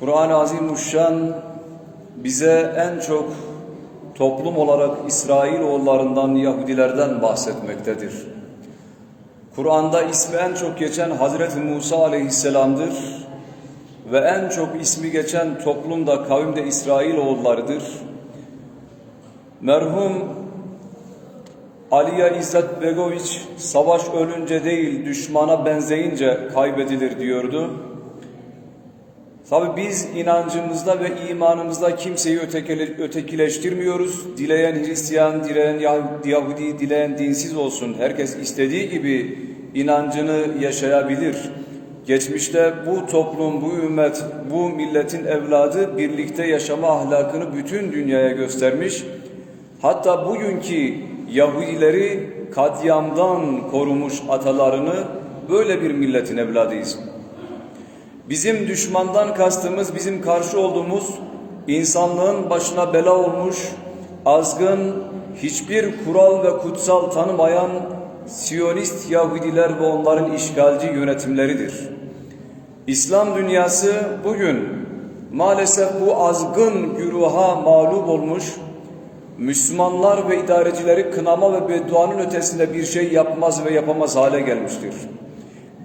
Kur'an-ı Azimuşşan bize en çok toplum olarak İsrailoğullarından, Yahudilerden bahsetmektedir. Kur'an'da ismi en çok geçen Hazreti Musa aleyhisselamdır ve en çok ismi geçen toplum da kavimde İsrailoğullarıdır. Merhum Aliye İzzet Begoviç savaş ölünce değil düşmana benzeyince kaybedilir diyordu. Tabi biz inancımızda ve imanımızda kimseyi ötekile- ötekileştirmiyoruz. Dileyen Hristiyan, dileyen Yah- Yahudi, dileyen dinsiz olsun. Herkes istediği gibi inancını yaşayabilir. Geçmişte bu toplum, bu ümmet, bu milletin evladı birlikte yaşama ahlakını bütün dünyaya göstermiş. Hatta bugünkü Yahudileri katliamdan korumuş atalarını böyle bir milletin evladıyız. Bizim düşmandan kastımız bizim karşı olduğumuz insanlığın başına bela olmuş, azgın, hiçbir kural ve kutsal tanımayan Siyonist Yahudiler ve onların işgalci yönetimleridir. İslam dünyası bugün maalesef bu azgın güruha mağlup olmuş, Müslümanlar ve idarecileri kınama ve bedduanın ötesinde bir şey yapmaz ve yapamaz hale gelmiştir.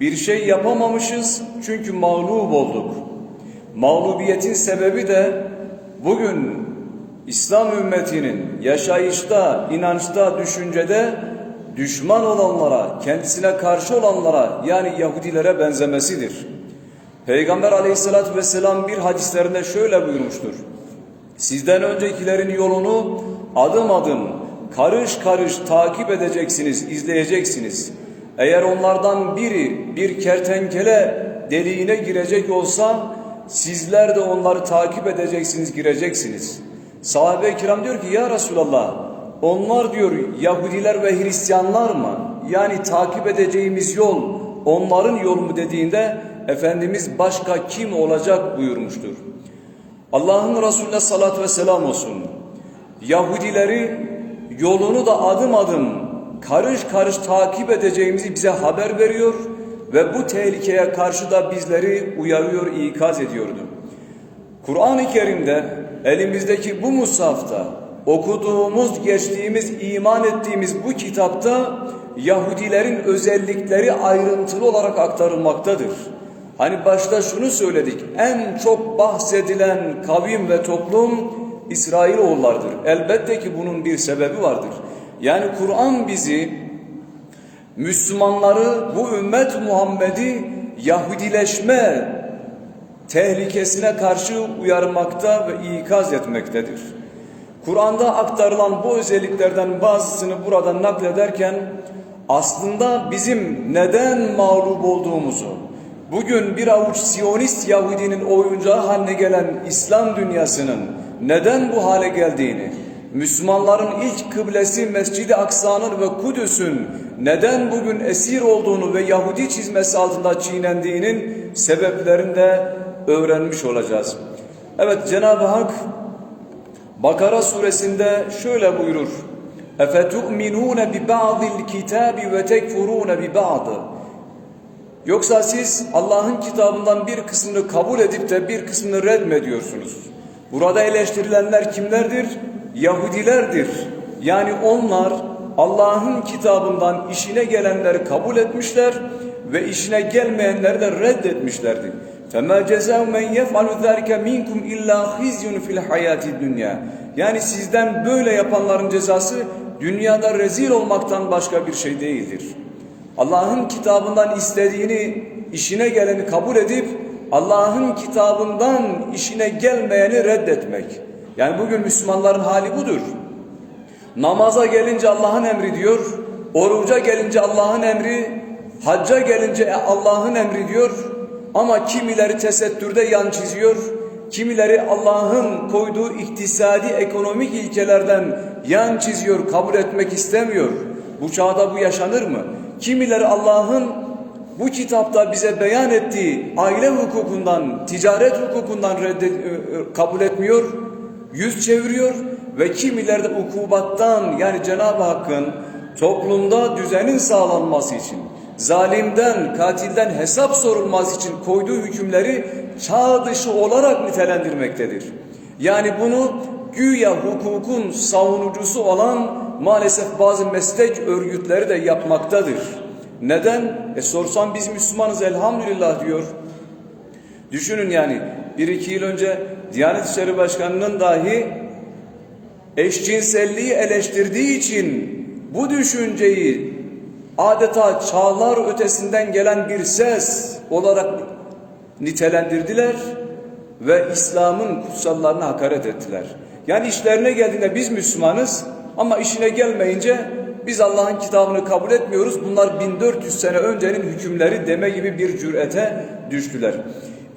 Bir şey yapamamışız çünkü mağlup olduk. Mağlubiyetin sebebi de bugün İslam ümmetinin yaşayışta, inançta, düşüncede düşman olanlara, kendisine karşı olanlara yani Yahudilere benzemesidir. Peygamber aleyhissalatü vesselam bir hadislerinde şöyle buyurmuştur. Sizden öncekilerin yolunu adım adım, karış karış takip edeceksiniz, izleyeceksiniz. Eğer onlardan biri bir kertenkele deliğine girecek olsa sizler de onları takip edeceksiniz, gireceksiniz. Sahabe-i kiram diyor ki ya Resulallah onlar diyor Yahudiler ve Hristiyanlar mı? Yani takip edeceğimiz yol onların yolu mu dediğinde Efendimiz başka kim olacak buyurmuştur. Allah'ın Resulüne salat ve selam olsun. Yahudileri yolunu da adım adım karış karış takip edeceğimizi bize haber veriyor ve bu tehlikeye karşı da bizleri uyarıyor, ikaz ediyordu. Kur'an-ı Kerim'de elimizdeki bu mushafta okuduğumuz, geçtiğimiz, iman ettiğimiz bu kitapta Yahudilerin özellikleri ayrıntılı olarak aktarılmaktadır. Hani başta şunu söyledik, en çok bahsedilen kavim ve toplum İsrailoğullardır. Elbette ki bunun bir sebebi vardır. Yani Kur'an bizi Müslümanları bu ümmet Muhammed'i Yahudileşme tehlikesine karşı uyarmakta ve ikaz etmektedir. Kur'an'da aktarılan bu özelliklerden bazısını burada naklederken aslında bizim neden mağlup olduğumuzu, bugün bir avuç Siyonist Yahudinin oyuncağı haline gelen İslam dünyasının neden bu hale geldiğini, Müslümanların ilk kıblesi Mescid-i Aksa'nın ve Kudüs'ün neden bugün esir olduğunu ve Yahudi çizmesi altında çiğnendiğinin sebeplerini de öğrenmiş olacağız. Evet Cenab-ı Hak Bakara suresinde şöyle buyurur. اَفَتُؤْمِنُونَ بِبَعْضِ الْكِتَابِ وَتَكْفُرُونَ بِبَعْضِ Yoksa siz Allah'ın kitabından bir kısmını kabul edip de bir kısmını reddediyorsunuz. Burada eleştirilenler kimlerdir? Yahudilerdir. Yani onlar Allah'ın kitabından işine gelenleri kabul etmişler ve işine gelmeyenleri de reddetmişlerdi. فَمَا جَزَاءُ مَنْ يَفْعَلُ ذَٰلِكَ مِنْكُمْ اِلَّا خِزْيٌ فِي الْحَيَاةِ الدُّنْيَا Yani sizden böyle yapanların cezası dünyada rezil olmaktan başka bir şey değildir. Allah'ın kitabından istediğini, işine geleni kabul edip Allah'ın kitabından işine gelmeyeni reddetmek. Yani bugün Müslümanların hali budur. Namaza gelince Allah'ın emri diyor, oruca gelince Allah'ın emri, hacca gelince Allah'ın emri diyor ama kimileri tesettürde yan çiziyor, kimileri Allah'ın koyduğu iktisadi ekonomik ilkelerden yan çiziyor, kabul etmek istemiyor. Bu çağda bu yaşanır mı? Kimileri Allah'ın bu kitapta bize beyan ettiği aile hukukundan, ticaret hukukundan reddet, kabul etmiyor, yüz çeviriyor ve kimileri de ukubattan yani Cenab-ı Hakk'ın toplumda düzenin sağlanması için zalimden, katilden hesap sorulmaz için koyduğu hükümleri çağ dışı olarak nitelendirmektedir. Yani bunu güya hukukun savunucusu olan maalesef bazı meslek örgütleri de yapmaktadır. Neden? E sorsam biz Müslümanız elhamdülillah diyor. Düşünün yani bir iki yıl önce Diyanet İşleri Başkanı'nın dahi eşcinselliği eleştirdiği için bu düşünceyi adeta çağlar ötesinden gelen bir ses olarak nitelendirdiler ve İslam'ın kutsallarına hakaret ettiler. Yani işlerine geldiğinde biz Müslümanız ama işine gelmeyince biz Allah'ın kitabını kabul etmiyoruz. Bunlar 1400 sene öncenin hükümleri deme gibi bir cürete düştüler.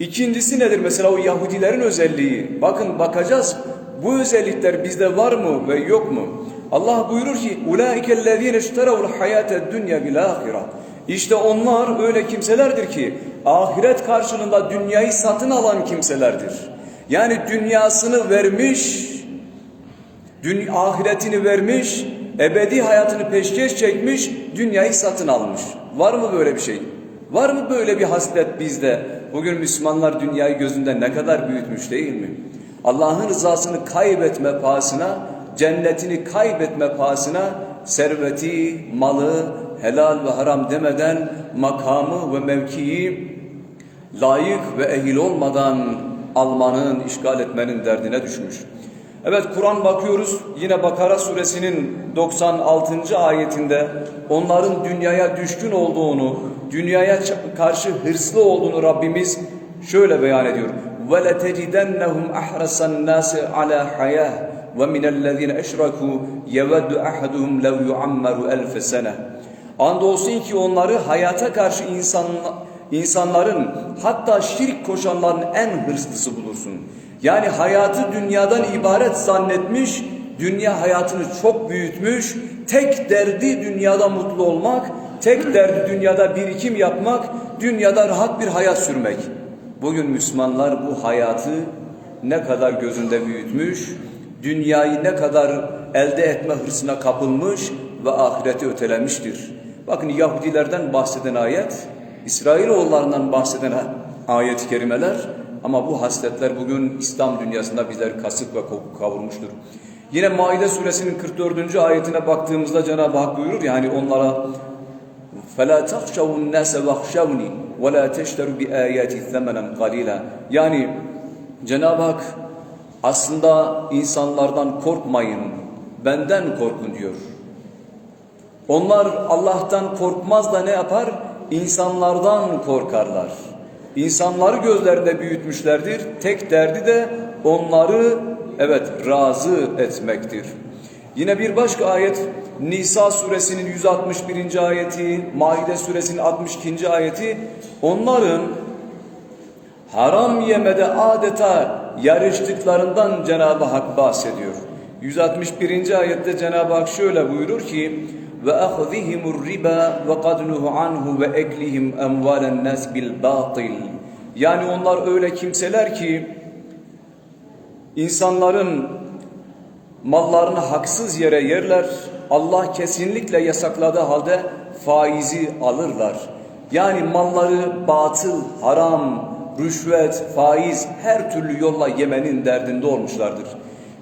İkincisi nedir mesela o Yahudilerin özelliği? Bakın bakacağız bu özellikler bizde var mı ve yok mu? Allah buyurur ki اُولَٰئِكَ الَّذ۪ينَ اشْتَرَوُ الْحَيَاةَ الدُّنْيَا بِالْآخِرَةِ İşte onlar öyle kimselerdir ki ahiret karşılığında dünyayı satın alan kimselerdir. Yani dünyasını vermiş, dün ahiretini vermiş, ebedi hayatını peşkeş çekmiş, dünyayı satın almış. Var mı böyle bir şey? Var mı böyle bir haslet bizde? Bugün Müslümanlar dünyayı gözünde ne kadar büyütmüş değil mi? Allah'ın rızasını kaybetme pahasına, cennetini kaybetme pahasına serveti, malı, helal ve haram demeden makamı ve mevkiyi layık ve ehil olmadan almanın, işgal etmenin derdine düşmüş. Evet Kur'an bakıyoruz yine Bakara suresinin 96. ayetinde onların dünyaya düşkün olduğunu, dünyaya karşı hırslı olduğunu Rabbimiz şöyle beyan ediyor. وَلَتَجِدَنَّهُمْ أَحْرَسَ النَّاسِ عَلَى حَيَاهِ وَمِنَ الَّذ۪ينَ اَشْرَكُوا يَوَدُّ أَحَدُهُمْ لَوْ يُعَمَّرُ أَلْفَ سَنَةً Andolsun ki onları hayata karşı insan, insanların hatta şirk koşanların en hırslısı bulursun. Yani hayatı dünyadan ibaret zannetmiş, dünya hayatını çok büyütmüş, tek derdi dünyada mutlu olmak, tek derdi dünyada birikim yapmak, dünyada rahat bir hayat sürmek. Bugün Müslümanlar bu hayatı ne kadar gözünde büyütmüş, dünyayı ne kadar elde etme hırsına kapılmış ve ahireti ötelemiştir. Bakın Yahudilerden bahseden ayet, İsrailoğullarından bahseden ayet-i kerimeler ama bu hasletler bugün İslam dünyasında bizler kasıp ve kavurmuştur. Yine Maide suresinin 44. ayetine baktığımızda Cenab-ı Hak buyurur ya hani onlara فَلَا تَخْشَوُ النَّاسَ وَخْشَوْنِي وَلَا تَشْتَرُوا بِآيَاتِ ثَمَنًا قَلِيلًا Yani Cenab-ı Hak aslında insanlardan korkmayın, benden korkun diyor. Onlar Allah'tan korkmaz da ne yapar? İnsanlardan korkarlar. İnsanları gözlerinde büyütmüşlerdir. Tek derdi de onları evet razı etmektir. Yine bir başka ayet Nisa suresinin 161. ayeti, Maide suresinin 62. ayeti onların haram yemede adeta yarıştıklarından Cenab-ı Hak bahsediyor. 161. ayette Cenab-ı Hak şöyle buyurur ki ve qadnuhu anhu ve eklihim emvalen nas bil batil. Yani onlar öyle kimseler ki insanların mallarını haksız yere yerler. Allah kesinlikle yasakladığı halde faizi alırlar. Yani malları batıl, haram, rüşvet, faiz her türlü yolla yemenin derdinde olmuşlardır.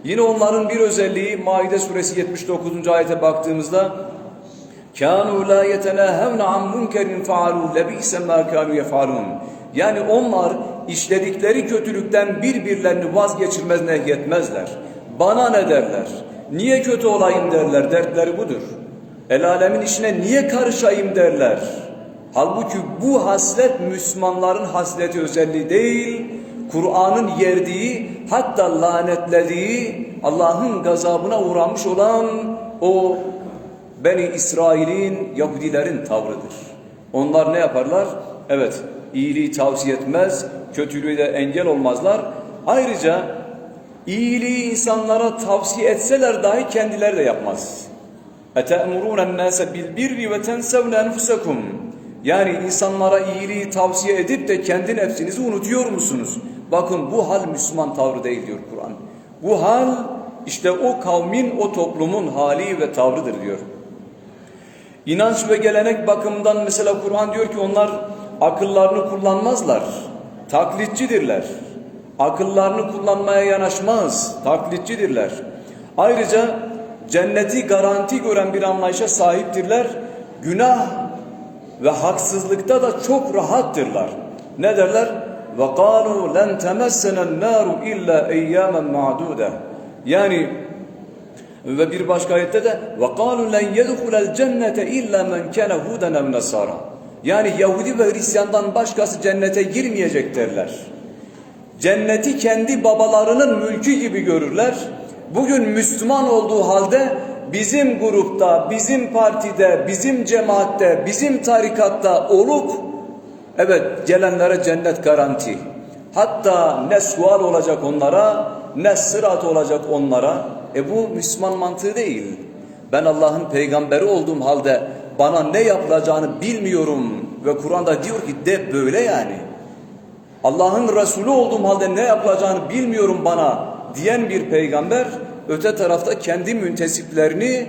Yine onların bir özelliği Maide suresi 79. ayete baktığımızda كَانُوا لَا يَتَنَاهَوْنَ عَنْ مُنْكَرٍ فَعَلُوا لَبِئْسَ مَا كَانُوا يَفْعَلُونَ Yani onlar işledikleri kötülükten birbirlerini vazgeçirmez nehyetmezler. Bana ne derler? Niye kötü olayım derler. Dertleri budur. El alemin işine niye karışayım derler. Halbuki bu haslet Müslümanların hasleti özelliği değil, Kur'an'ın yerdiği hatta lanetlediği Allah'ın gazabına uğramış olan o Beni İsrail'in Yahudilerin tavrıdır. Onlar ne yaparlar? Evet, iyiliği tavsiye etmez, kötülüğü de engel olmazlar. Ayrıca iyiliği insanlara tavsiye etseler dahi kendileri de yapmaz. اَتَأْمُرُونَ النَّاسَ بِالْبِرِّ وَتَنْسَوْنَ أَنْفُسَكُمْ Yani insanlara iyiliği tavsiye edip de kendi nefsinizi unutuyor musunuz? Bakın bu hal Müslüman tavrı değil diyor Kur'an. Bu hal işte o kavmin, o toplumun hali ve tavrıdır diyor. İnanç ve gelenek bakımından mesela Kur'an diyor ki onlar akıllarını kullanmazlar. Taklitçidirler. Akıllarını kullanmaya yanaşmaz. Taklitçidirler. Ayrıca cenneti garanti gören bir anlayışa sahiptirler. Günah ve haksızlıkta da çok rahattırlar. Ne derler? وَقَالُوا لَنْ تَمَسَّنَا النَّارُ اِلَّا اَيَّامًا مَعْدُودًا Yani ve bir başka ayette de وَقَالُوا لَنْ يَدْخُلَ الْجَنَّةَ اِلَّا مَنْ كَانَ هُودًا اَوْ نَصَارًا Yani Yahudi ve Hristiyandan başkası cennete girmeyecek derler. Cenneti kendi babalarının mülkü gibi görürler. Bugün Müslüman olduğu halde bizim grupta, bizim partide, bizim cemaatte, bizim tarikatta olup evet gelenlere cennet garanti. Hatta ne sual olacak onlara, ne sırat olacak onlara. e bu Müslüman mantığı değil. Ben Allah'ın peygamberi olduğum halde bana ne yapılacağını bilmiyorum ve Kur'an'da diyor ki de böyle yani. Allah'ın Resulü olduğum halde ne yapılacağını bilmiyorum bana diyen bir peygamber öte tarafta kendi müntesiplerini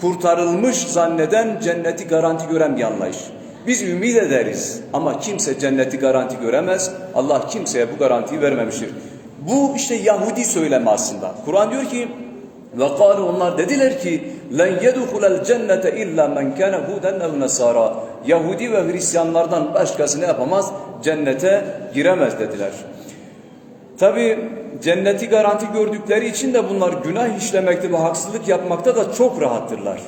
kurtarılmış zanneden cenneti garanti gören bir anlayış. Biz ümit ederiz ama kimse cenneti garanti göremez. Allah kimseye bu garantiyi vermemiştir. Bu işte Yahudi söylemi aslında. Kur'an diyor ki ve kâlu onlar dediler ki len yedhulel cennete illa men kana huden ev nasara. Yahudi ve Hristiyanlardan başkası ne yapamaz? Cennete giremez dediler. Tabi cenneti garanti gördükleri için de bunlar günah işlemekte ve haksızlık yapmakta da çok rahattırlar.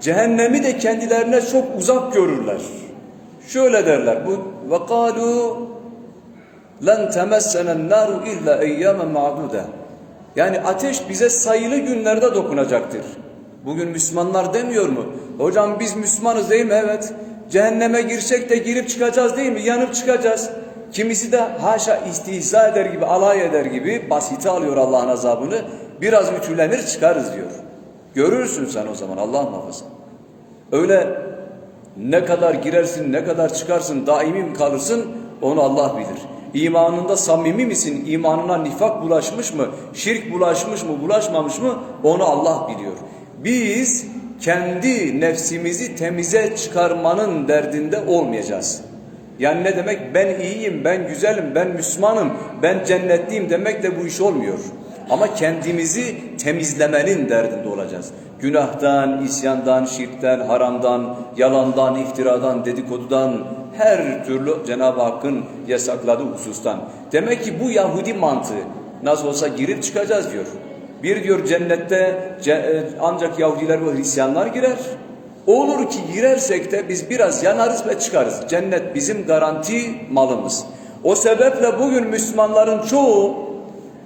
Cehennemi de kendilerine çok uzak görürler. Şöyle derler bu ve kalu len temessenen naru illa eyyamen ma'duda. Yani ateş bize sayılı günlerde dokunacaktır. Bugün Müslümanlar demiyor mu? Hocam biz Müslümanız değil mi? Evet. Cehenneme girsek de girip çıkacağız değil mi? Yanıp çıkacağız. Kimisi de haşa istihza eder gibi, alay eder gibi basite alıyor Allah'ın azabını. Biraz ütülenir çıkarız diyor. Görürsün sen o zaman Allah muhafaza. Öyle ne kadar girersin, ne kadar çıkarsın, daimi mi kalırsın onu Allah bilir. İmanında samimi misin? İmanına nifak bulaşmış mı? Şirk bulaşmış mı, bulaşmamış mı? Onu Allah biliyor. Biz kendi nefsimizi temize çıkarmanın derdinde olmayacağız. Yani ne demek? Ben iyiyim, ben güzelim, ben Müslümanım, ben cennetliyim demek de bu iş olmuyor. Ama kendimizi temizlemenin derdinde olacağız. Günahtan, isyandan, şirkten, haramdan, yalandan, iftiradan, dedikodudan, her türlü Cenab-ı Hakk'ın yasakladığı husustan. Demek ki bu Yahudi mantığı nasıl olsa girip çıkacağız diyor. Bir diyor cennette ancak Yahudiler ve Hristiyanlar girer. Olur ki girersek de biz biraz yanarız ve çıkarız. Cennet bizim garanti malımız. O sebeple bugün Müslümanların çoğu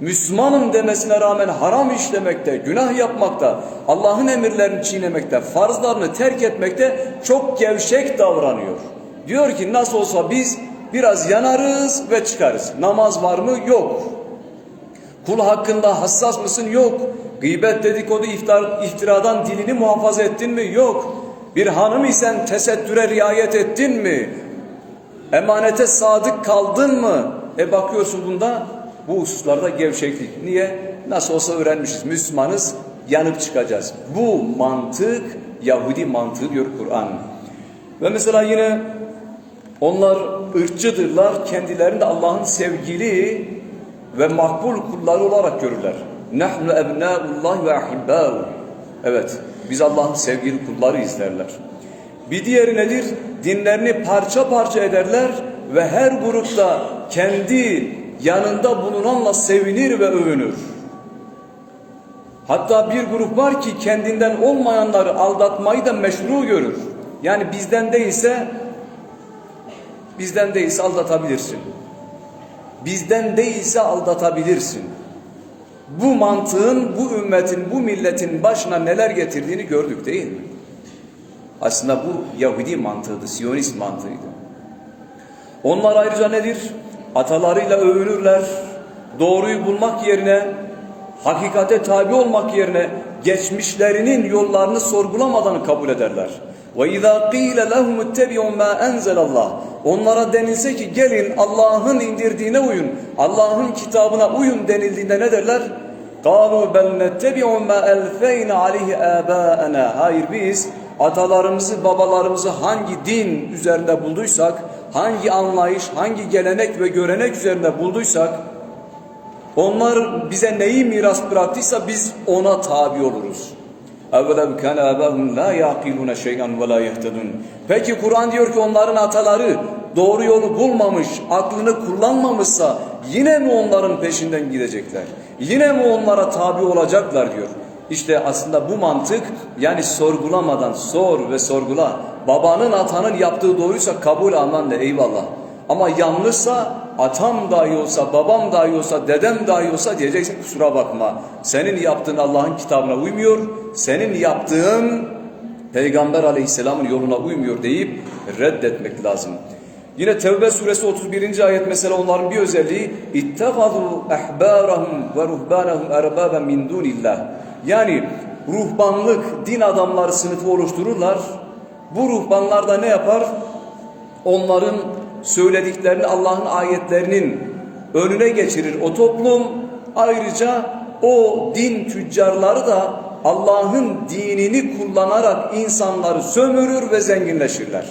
Müslümanım demesine rağmen haram işlemekte, günah yapmakta, Allah'ın emirlerini çiğnemekte, farzlarını terk etmekte çok gevşek davranıyor. Diyor ki nasıl olsa biz biraz yanarız ve çıkarız. Namaz var mı? Yok. Kul hakkında hassas mısın? Yok. Gıybet dedikodu iftar, iftiradan dilini muhafaza ettin mi? Yok. Bir hanım isen tesettüre riayet ettin mi? Emanete sadık kaldın mı? E bakıyorsun bunda bu hususlarda gevşeklik. Niye? Nasıl olsa öğrenmişiz. Müslümanız yanıp çıkacağız. Bu mantık Yahudi mantığı diyor Kur'an. Ve mesela yine onlar ırkçıdırlar. Kendilerini de Allah'ın sevgili ve makbul kulları olarak görürler. Nahnu ebnâullah ve ahibbâhu. Evet, biz Allah'ın sevgili kulları izlerler. Bir diğeri nedir? Dinlerini parça parça ederler ve her grupta kendi yanında bulunanla sevinir ve övünür. Hatta bir grup var ki kendinden olmayanları aldatmayı da meşru görür. Yani bizden değilse bizden değilse aldatabilirsin. Bizden değilse aldatabilirsin. Bu mantığın, bu ümmetin, bu milletin başına neler getirdiğini gördük değil mi? Aslında bu Yahudi mantığıydı, Siyonist mantığıydı. Onlar ayrıca nedir? Atalarıyla övünürler. Doğruyu bulmak yerine, hakikate tabi olmak yerine geçmişlerinin yollarını sorgulamadan kabul ederler. وَاِذَا قِيلَ لَهُمُ اتَّبِعُوا مَا اَنْزَلَ اللّٰهِ Onlara denilse ki gelin Allah'ın indirdiğine uyun, Allah'ın kitabına uyun denildiğinde ne derler? قَالُوا بَلْ نَتَّبِعُوا مَا أَلْفَيْنَ عَلَيْهِ آبَاءَنَا Hayır biz atalarımızı, babalarımızı hangi din üzerinde bulduysak, hangi anlayış, hangi gelenek ve görenek üzerinde bulduysak, onlar bize neyi miras bıraktıysa biz ona tabi oluruz. اَوَلَوْ كَانَ آبَاهُمْ لَا يَعْقِلُونَ شَيْئًا وَلَا يَهْتَدُونَ Peki Kur'an diyor ki onların ataları doğru yolu bulmamış, aklını kullanmamışsa yine mi onların peşinden gidecekler? Yine mi onlara tabi olacaklar diyor. İşte aslında bu mantık yani sorgulamadan sor ve sorgula. Babanın atanın yaptığı doğruysa kabul aman de eyvallah. Ama yanlışsa atam dahi olsa, babam dahi olsa, dedem dahi olsa diyeceksin kusura bakma. Senin yaptığın Allah'ın kitabına uymuyor, senin yaptığın Peygamber aleyhisselamın yoluna uymuyor deyip reddetmek lazım. Yine Tevbe suresi 31. ayet mesela onların bir özelliği ittehadu ehbarahum ve ruhbanahum erbaben min dunillah. Yani ruhbanlık din adamları sınıfı oluştururlar. Bu ruhbanlar da ne yapar? Onların söylediklerini Allah'ın ayetlerinin önüne geçirir o toplum. Ayrıca o din tüccarları da Allah'ın dinini kullanarak insanları sömürür ve zenginleşirler.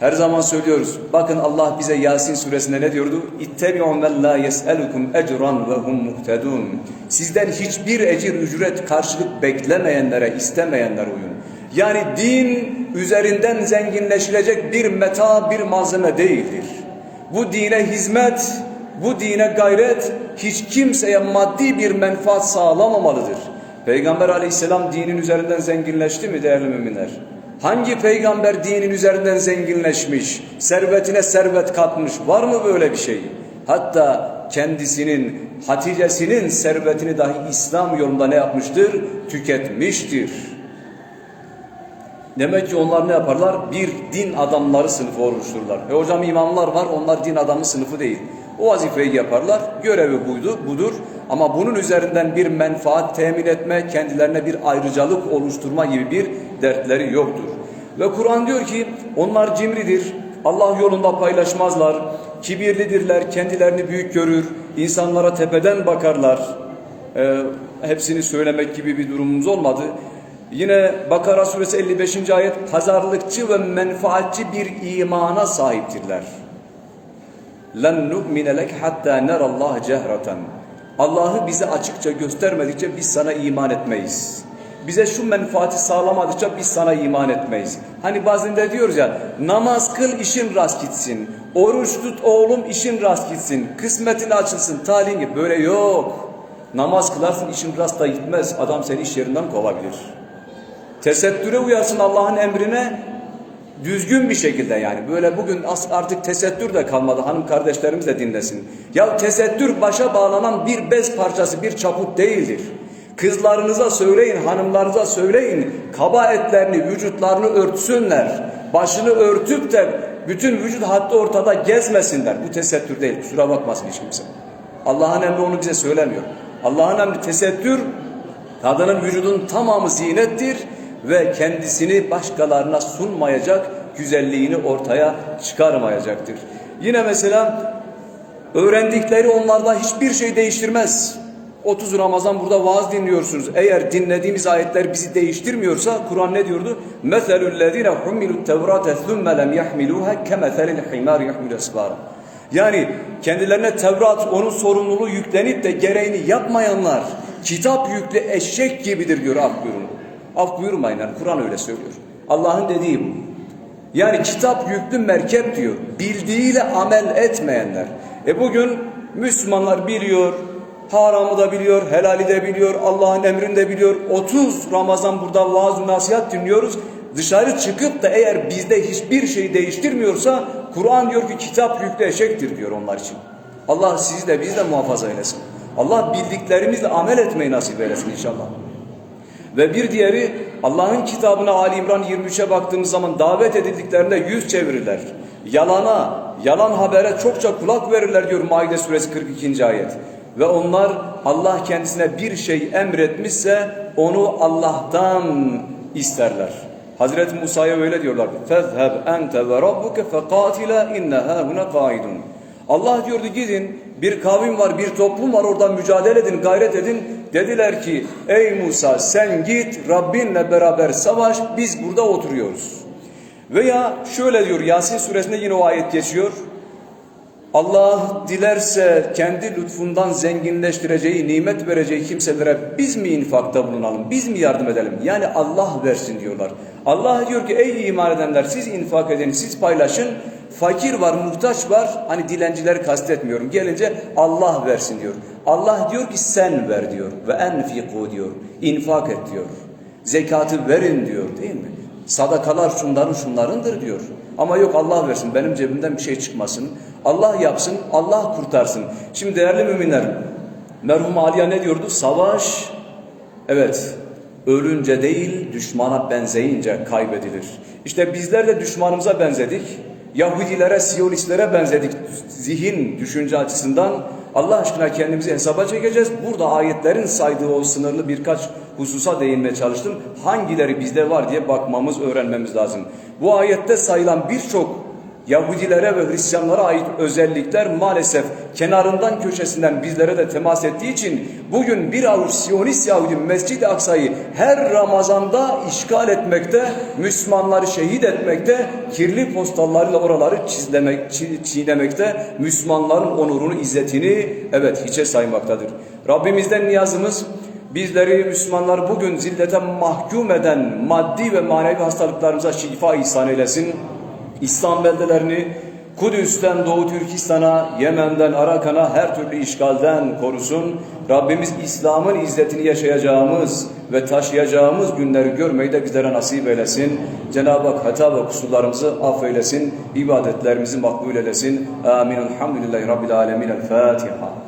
Her zaman söylüyoruz. Bakın Allah bize Yasin suresinde ne diyordu? İttebi'u men la yes'elukum ecran ve hum muhtedun. Sizden hiçbir ecir ücret karşılık beklemeyenlere, istemeyenlere uyun. Yani din üzerinden zenginleşilecek bir meta, bir malzeme değildir. Bu dine hizmet, bu dine gayret hiç kimseye maddi bir menfaat sağlamamalıdır. Peygamber aleyhisselam dinin üzerinden zenginleşti mi değerli müminler? Hangi peygamber dinin üzerinden zenginleşmiş, servetine servet katmış, var mı böyle bir şey? Hatta kendisinin, Hatice'sinin servetini dahi İslam yolunda ne yapmıştır? Tüketmiştir. Demek ki onlar ne yaparlar? Bir din adamları sınıfı oluştururlar. E hocam imamlar var, onlar din adamı sınıfı değil. O vazifeyi yaparlar, görevi buydu, budur. Ama bunun üzerinden bir menfaat temin etme, kendilerine bir ayrıcalık oluşturma gibi bir dertleri yoktur. Ve Kur'an diyor ki onlar cimridir, Allah yolunda paylaşmazlar, kibirlidirler, kendilerini büyük görür, insanlara tepeden bakarlar. Ee, hepsini söylemek gibi bir durumumuz olmadı. Yine Bakara suresi 55. ayet pazarlıkçı ve menfaatçi bir imana sahiptirler. لَنْ نُؤْمِنَ لَكْ حَتَّى نَرَ اللّٰهَ cehreten. Allah'ı bize açıkça göstermedikçe biz sana iman etmeyiz. Bize şu menfaati sağlamadıkça biz sana iman etmeyiz. Hani bazen de diyoruz ya namaz kıl işin rast gitsin. Oruç tut oğlum işin rast gitsin. Kısmetin açılsın talin gibi. Böyle yok. Namaz kılarsın işin rast da gitmez. Adam seni iş yerinden kovabilir. Tesettüre uyarsın Allah'ın emrine düzgün bir şekilde yani. Böyle bugün artık tesettür de kalmadı. Hanım kardeşlerimiz de dinlesin. Ya tesettür başa bağlanan bir bez parçası, bir çaput değildir. Kızlarınıza söyleyin, hanımlarınıza söyleyin. Kaba etlerini, vücutlarını örtsünler. Başını örtüp de bütün vücut hattı ortada gezmesinler. Bu tesettür değil. Kusura bakmasın hiç kimse. Allah'ın emri onu bize söylemiyor. Allah'ın emri tesettür, kadının vücudun tamamı zinettir ve kendisini başkalarına sunmayacak, güzelliğini ortaya çıkarmayacaktır. Yine mesela öğrendikleri onlarda hiçbir şey değiştirmez. 30 Ramazan burada vaaz dinliyorsunuz. Eğer dinlediğimiz ayetler bizi değiştirmiyorsa Kur'an ne diyordu? مَثَلُ الَّذ۪ينَ حُمِّلُوا التَّوْرَاتَ ثُمَّ لَمْ يَحْمِلُوهَا كَمَثَلِ الْحِمَارِ يَحْمِلُ اسْبَارًا Yani kendilerine Tevrat onun sorumluluğu yüklenip de gereğini yapmayanlar kitap yüklü eşek gibidir diyor af buyurun. Af buyurmayın Kur'an öyle söylüyor. Allah'ın dediği bu. Yani kitap yüklü merkep diyor. Bildiğiyle amel etmeyenler. E bugün Müslümanlar biliyor, haramı da biliyor, helali de biliyor, Allah'ın emrini de biliyor. 30 Ramazan burada vaaz nasihat dinliyoruz. Dışarı çıkıp da eğer bizde hiçbir şey değiştirmiyorsa Kur'an diyor ki kitap yüklü eşektir diyor onlar için. Allah sizi de bizi de muhafaza eylesin. Allah bildiklerimizle amel etmeyi nasip eylesin inşallah. Ve bir diğeri Allah'ın kitabına Ali İmran 23'e baktığımız zaman davet edildiklerinde yüz çevirirler. Yalana, yalan habere çokça kulak verirler diyor Maide suresi 42. ayet. Ve onlar Allah kendisine bir şey emretmişse onu Allah'tan isterler. Hazreti Musa'ya öyle diyorlar. فَذْهَبْ اَنْتَ وَرَبُّكَ فَقَاتِلَا اِنَّهَا هُنَ قَائِدٌ Allah diyordu gidin bir kavim var bir toplum var oradan mücadele edin gayret edin. Dediler ki ey Musa sen git Rabbinle beraber savaş biz burada oturuyoruz. Veya şöyle diyor Yasin suresinde yine o ayet geçiyor. Allah dilerse kendi lütfundan zenginleştireceği, nimet vereceği kimselere biz mi infakta bulunalım, biz mi yardım edelim? Yani Allah versin diyorlar. Allah diyor ki ey iman edenler siz infak edin, siz paylaşın. Fakir var, muhtaç var. Hani dilencileri kastetmiyorum. Gelince Allah versin diyor. Allah diyor ki sen ver diyor. Ve enfiku diyor. İnfak et diyor. Zekatı verin diyor değil mi? Sadakalar şunların şunlarındır diyor. Ama yok Allah versin benim cebimden bir şey çıkmasın. Allah yapsın, Allah kurtarsın. Şimdi değerli müminler, merhum Aliye ne diyordu? Savaş, evet, ölünce değil düşmana benzeyince kaybedilir. İşte bizler de düşmanımıza benzedik. Yahudilere, Siyonistlere benzedik zihin, düşünce açısından. Allah aşkına kendimizi hesaba çekeceğiz. Burada ayetlerin saydığı o sınırlı birkaç hususa değinmeye çalıştım. Hangileri bizde var diye bakmamız, öğrenmemiz lazım. Bu ayette sayılan birçok Yahudilere ve Hristiyanlara ait özellikler maalesef kenarından köşesinden bizlere de temas ettiği için bugün bir avuç Siyonist Yahudi Mescid-i Aksa'yı her Ramazan'da işgal etmekte, Müslümanları şehit etmekte, kirli postallarıyla oraları çizlemek, çi- çiğnemekte, Müslümanların onurunu, izzetini evet hiçe saymaktadır. Rabbimizden niyazımız Bizleri Müslümanlar bugün zillete mahkum eden maddi ve manevi hastalıklarımıza şifa ihsan eylesin. İslam beldelerini Kudüs'ten Doğu Türkistan'a, Yemen'den Arakan'a her türlü işgalden korusun. Rabbimiz İslam'ın izzetini yaşayacağımız ve taşıyacağımız günleri görmeyi de bizlere nasip eylesin. Cenab-ı Hak hata ve kusurlarımızı affeylesin. ibadetlerimizi makbul eylesin. Amin. Elhamdülillahi Rabbil Alemin. El Fatiha.